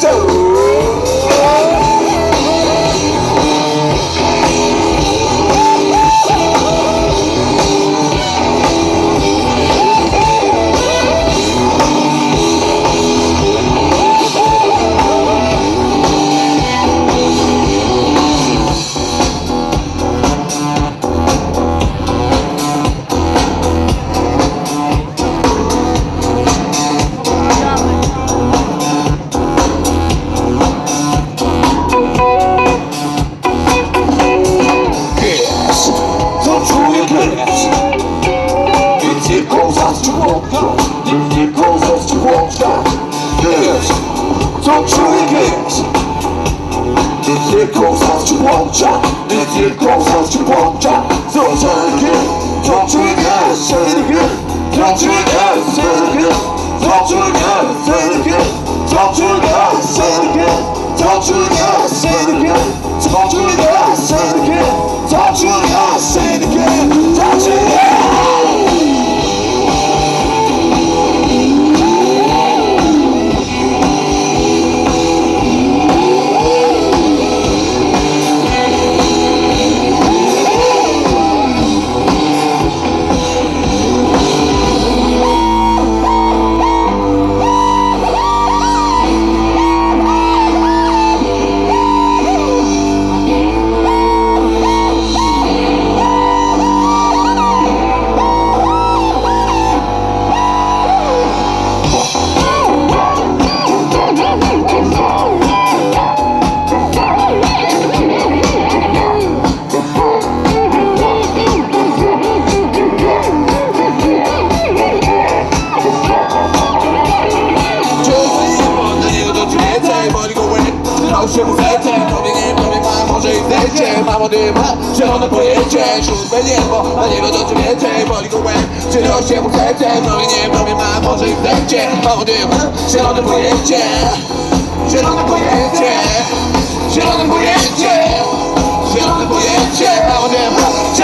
Joe. calls us to walk down. Disney calls us to walk down. Yes, don't you yes. Disney calls us to walk down. Disney calls us to walk down. Don't you yes. To więcej, boli go Znał się mu serce, prawie nie prawie ma, może i zdejście Mam o tym, ma zielone pojęcie. Zielone pojęcie. Zielone pojęcie. Zielone pojęcie. O tym, ma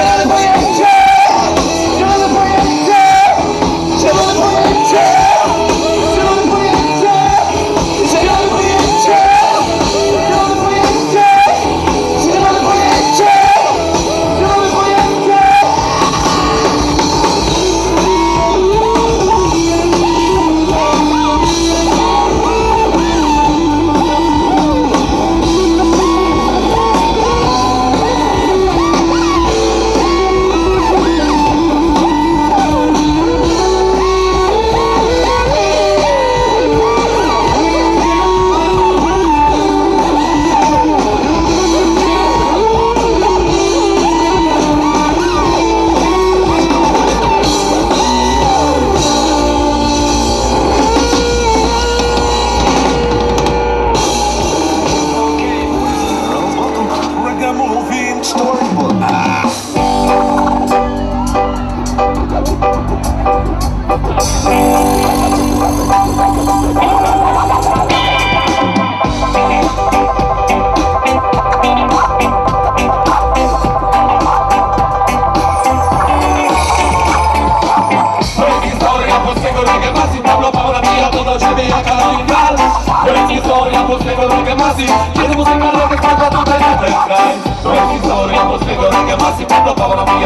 polskiego reggae massive Kiedy muzyka reggae spadła tutaj na ten kraj To jest historia polskiego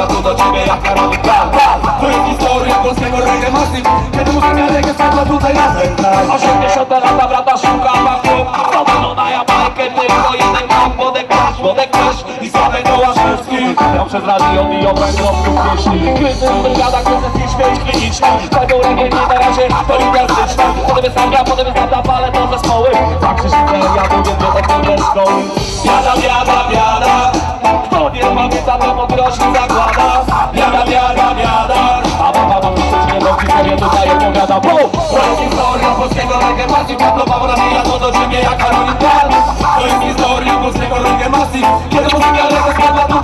to do ciebie jak historia polskiego reggae massive Kiedy muzyka reggae spadła tutaj na ten kraj 80 lata przez radio mijałem rozpił pieśni Gryzy wywiada, gryzy i śmierć kliniczna Tego reggae nie na razie to identyczna Potem jest nagra, potem jest nada, ale to zespoły. Tak się szybko ja mówię, że od tej szkoły Biada, biada, biada Kto nie pamięta, to po groszy zakłada. Biada, biada, biada A baba, baba, nie robi sobie tutaj opowiada Bo to jest historia polskiego reggae massive Kablowa nawija to do ciebie jak Karolin Kal To jest historia polskiego reggae massive Kiedy muzyka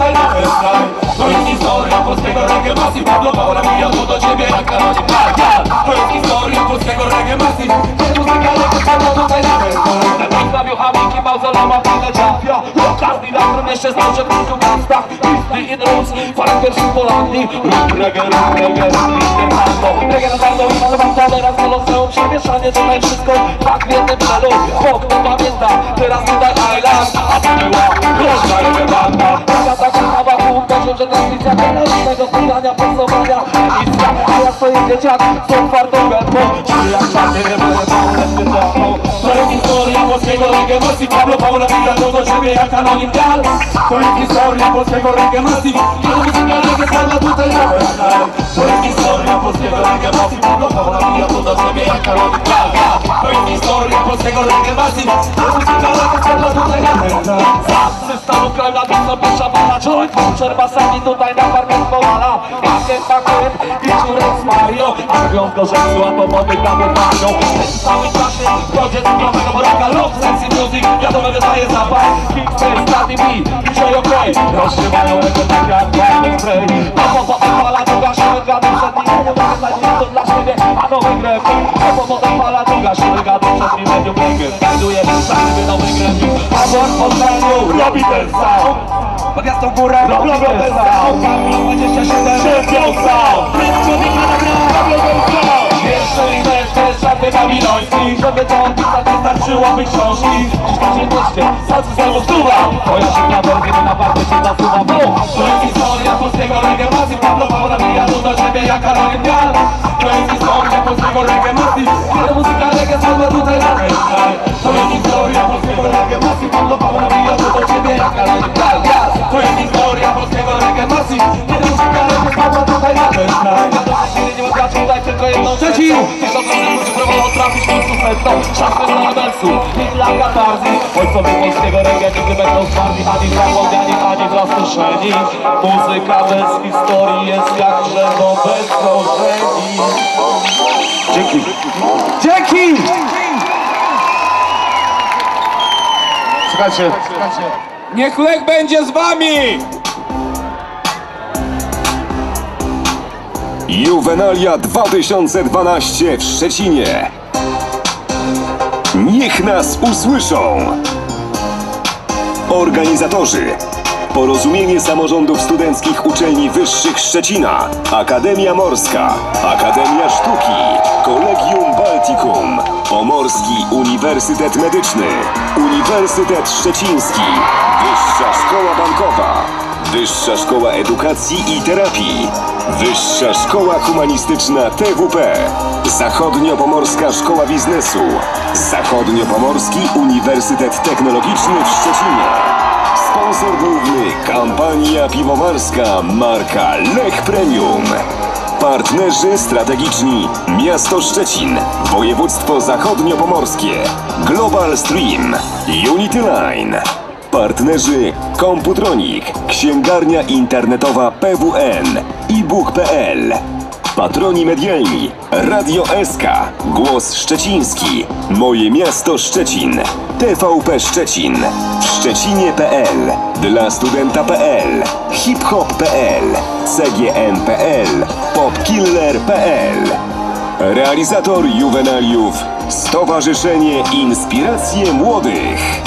reggae na To jest historia polskiego reggae massive Kablowa nawija to do ciebie jak Kal Kal. To jest historia polskiego reggae massive Kiedy muzyka reggae spadła tutaj na Postawił hamiki, mauzoleuma, chwilę czapia Każdy na którym jeszcze znał, że w kilku miastach Listy i drus, charakter z Holandii Rób reggae, rób reggae, tango Reggae na tango i malowam tolerans Koloseum, przemieszanie tutaj wszystko Tak w jednym celu, bo kto pamięta Teraz tutaj Island, a to była groźna że transmisja Telewizyjnego spotkania, pasowania Emisja, a ja swoje dzieciak Są twardą gębą, czy jak czarny nie będę lepszy dawno To jest historia polskiego reggae massive Pablo Paula wija to do ciebie jak anonim To jest historia polskiego reggae massive Kiedy muzyka reggae spadła tutaj na To jest historia polskiego reggae massive Pablo Paula wija to do ciebie jak anonim. To jest historia polskiego reggae massive Kiedy muzyka reggae spadła tutaj na Zawsze stanu kraj na tym co pierwsza fala Joint Czerba sami tutaj na parkiet powala Pakiet, pakiet i z Mario A mówią go, że zła to mody tam mają W całym czasie projekt nowego mroka Love, sexy music, wiadomo wydaje zapach Kickface, Daddy B, DJ OK Rozszywają ego tak jak Barney Spray. A woda opala, druga się gadu przed nim Nie mogę znaleźć to dla siebie, a nowy grę A woda opala, druga się gadu przed nim Medium Maker, znajduje szanty nowy grę A wor w Poznaniu robi ten sound Podjazd tą górę, Robią ten sound Pablo 27 Champion sound Człowieka na grę. Robią ten sound Jeszcze i jeszcze żadny babiloński Żeby to opisać wystarczyłoby książki mieście Salcy znowu stuwa Moja szybka wersja na partycie nasuwa Bo to jest historia polskiego reggae massive Pablo Paula wija tu do ciebie jak Karolin Gal To jest historia polskiego reggae Ojcowie polskiego reggae nigdy będą zmarli Ani zapomniani, ani zaskoczeni Muzyka bez historii jest jakże no bez korzeni Dzięki. Dzięki! Słuchajcie, Niech Lech będzie z wami! Juwenalia 2012 w Szczecinie. Niech nas usłyszą. Organizatorzy. Porozumienie Samorządów Studenckich Uczelni Wyższych Szczecina, Akademia Morska, Akademia Sztuki, Kolegium Balticum, Pomorski Uniwersytet Medyczny, Uniwersytet Szczeciński, Wyższa Szkoła Bankowa, Wyższa Szkoła Edukacji i Terapii, Wyższa Szkoła Humanistyczna TWP, Zachodniopomorska Szkoła Biznesu, Zachodniopomorski Uniwersytet Technologiczny w Szczecinie. Sponsor główny kampania piwowarska marka Lech Premium. Partnerzy strategiczni Miasto Szczecin, Województwo Zachodniopomorskie, Global Stream, Unity Line. Partnerzy Komputronik, Księgarnia Internetowa PWN, ebook.pl. Patroni medialni Radio SK, Głos Szczeciński, Moje Miasto Szczecin, TVP Szczecin, w Szczecinie.pl, dla studenta.pl, hiphop.pl, cgm.pl, popkiller.pl. Realizator Juwenaliów Stowarzyszenie Inspiracje Młodych.